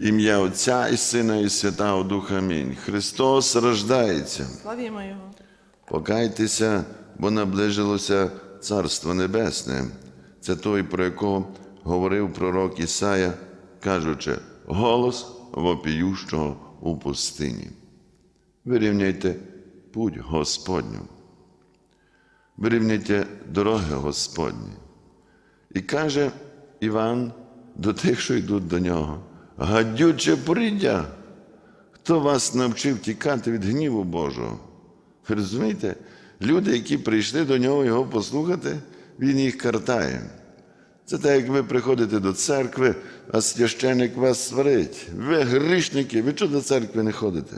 Ім'я Отця і Сина, і Святого Духа. Амінь. Христос рождається. Славімо Його. Покайтеся, бо наближилося Царство Небесне. Це той, про якого говорив пророк Ісая, кажучи, голос вопіющого у пустині. Вирівняйте путь Господню. Вирівняйте дороги Господні. І каже Іван до тих, що йдуть до нього: гадюче поріддя, хто вас навчив тікати від гніву Божого? Ви розумієте? Люди, які прийшли до нього його послухати, він їх картає. Це так, як ви приходите до церкви, а священик вас сварить. Ви грішники, ви чого до церкви не ходите?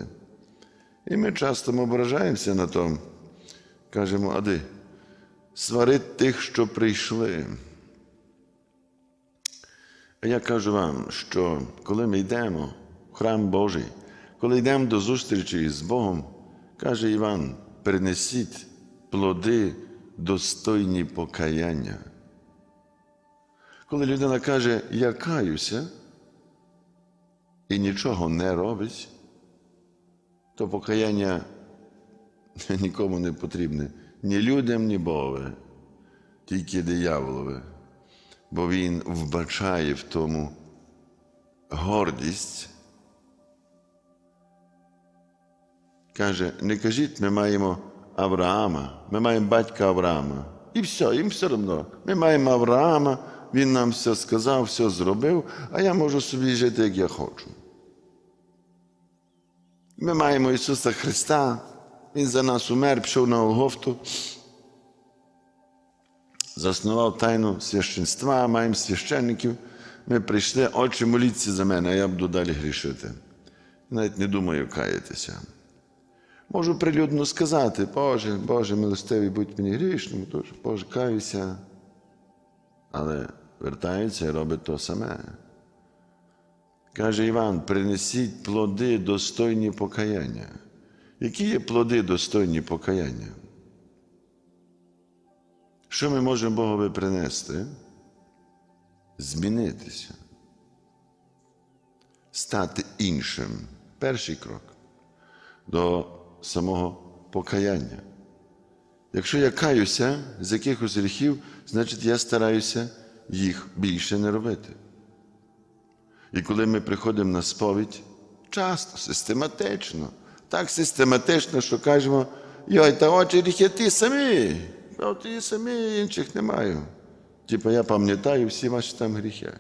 І ми часто ображаємося на тому. Кажемо, ади, сварить тих, що прийшли. Я кажу вам, що коли ми йдемо в храм Божий, коли йдемо до зустрічі з Богом, каже Іван, принесіть плоди достойні покаяння. Коли людина каже, я каюся і нічого не робить, то покаяння нікому не потрібне. Ні людям, ні Богові, тільки дияволове. Бо він вбачає в тому гордість. Каже, не кажіть, ми маємо Авраама, ми маємо батька Авраама. І все, їм все одно. Ми маємо Авраама, він нам все сказав, все зробив, а я можу собі жити, як я хочу. Ми маємо Ісуса Христа, Він за нас умер, пішов на Голгофту, заснував тайну священства, маємо священників. Ми прийшли, отче, моліться за мене, а я буду далі грішити. Навіть не думаю каятися. Можу прилюдно сказати, Боже, Боже, милостивий, будь мені грішним, дуже, Боже, каюся. Але вертається і робить то саме. Каже Іван, принесіть плоди достойні покаяння. Які є плоди достойні покаяння? Що ми можемо Богові принести? Змінитися, стати іншим. Перший крок до самого покаяння. Якщо я каюся з якихось гріхів, значить я стараюся їх більше не робити. І коли ми приходимо на сповідь, часто, систематично, так систематично, що кажемо, йой, та очі гріхи ті самі, а ті самі інших не маю. Типа я пам'ятаю всі ваші там гріхи.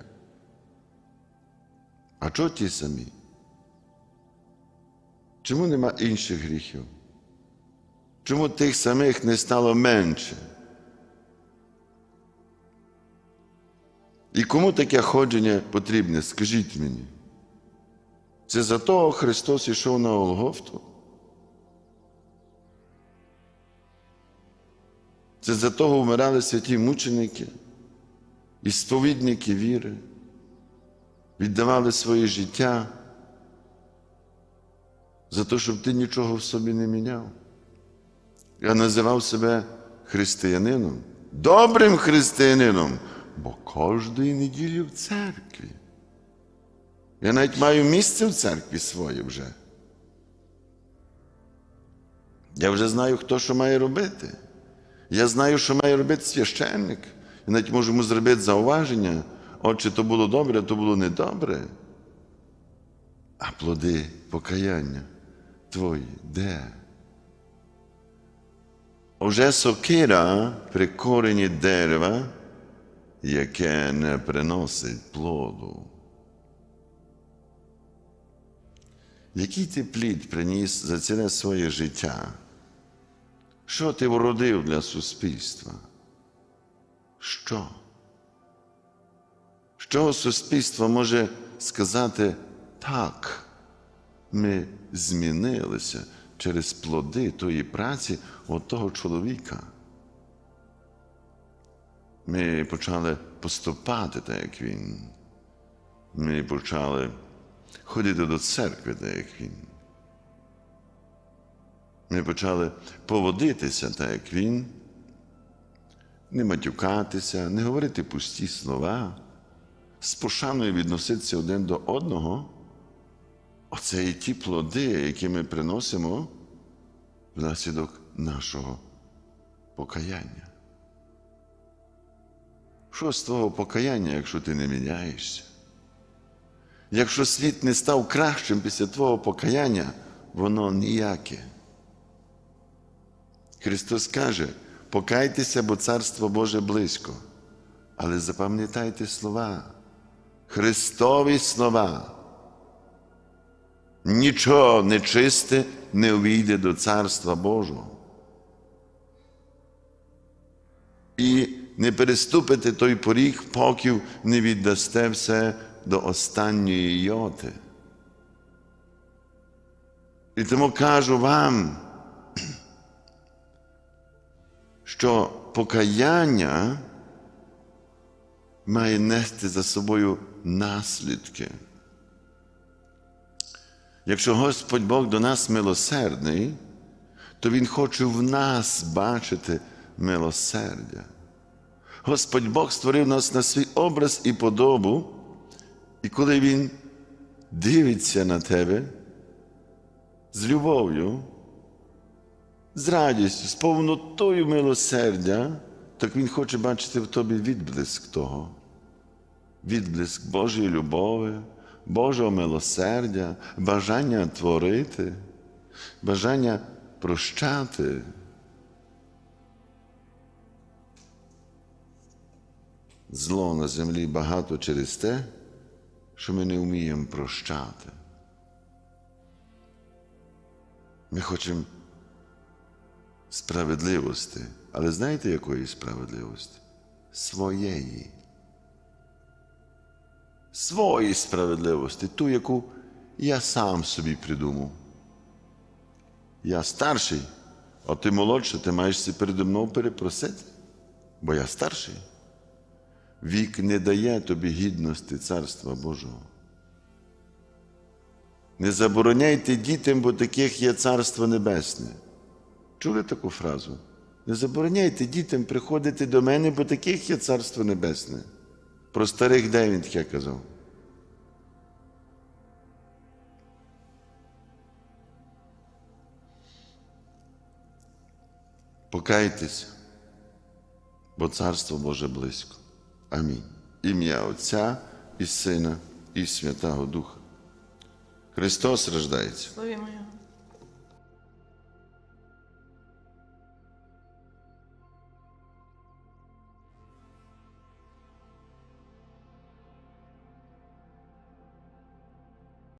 А чого ті самі? Чому нема інших гріхів? Чому тих самих не стало менше? І кому таке ходження потрібне? Скажіть мені. Це за того Христос ішов на Голгофту? Це за того вмирали святі мученики і сповідники віри, віддавали своє життя за те, щоб ти нічого в собі не міняв. Я називав себе християнином, добрим християнином, бо кожної неділі в церкві. Я навіть маю місце в церкві своє вже. Я вже знаю, хто що має робити. Я знаю, що має робити священник. Я навіть можу йому зробити зауваження, отче, то було добре, а то було недобре. А плоди покаяння твої де? Уже сокира при корені дерева, яке не приносить плоду. Який ти плід приніс за ціле своє життя? Що ти вродив для суспільства? Що? Що суспільство може сказати так? Ми змінилися через плоди тої праці от того чоловіка. Ми почали поступати так, як він. Ми почали ходити до церкви, так як він. Ми почали поводитися так, як він, не матюкатися, не говорити пусті слова, з пошаною відноситися один до одного. Оце і ті плоди, які ми приносимо внаслідок нашого покаяння. Що з твого покаяння, якщо ти не міняєшся? Якщо світ не став кращим після твого покаяння, воно ніяке. Христос каже: покайтеся, бо Царство Боже близько. Але запам'ятайте слова, Христові слова. Нічого нечисте не увійде до Царства Божого. І не переступите той поріг, поки не віддасте все до останньої йоти. І тому кажу вам, що покаяння має нести за собою наслідки. Якщо Господь Бог до нас милосердний, то Він хоче в нас бачити милосердя. Господь Бог створив нас на свій образ і подобу, і коли Він дивиться на тебе з любов'ю, з радістю, з повнотою милосердя, так Він хоче бачити в тобі відблиск того, відблиск Божої любові, Божого милосердя, бажання творити, бажання прощати. Зло на землі багато через те, що ми не вміємо прощати. Ми хочемо справедливості, але знаєте, якої справедливості? Своєї. Своєї справедливості, ту, яку я сам собі придумав. Я старший, а ти молодший, ти маєш передо мною перепросити, бо я старший. Вік не дає тобі гідності Царства Божого. Не забороняйте дітям, бо таких є Царство Небесне. Чули таку фразу? Не забороняйте дітям приходити до мене, бо таких є Царство Небесне. Про старих де він таке казав. Покайтеся, бо Царство Боже близько. Амінь. Ім'я Отця і Сина, і Святого Духа. Христос рождається.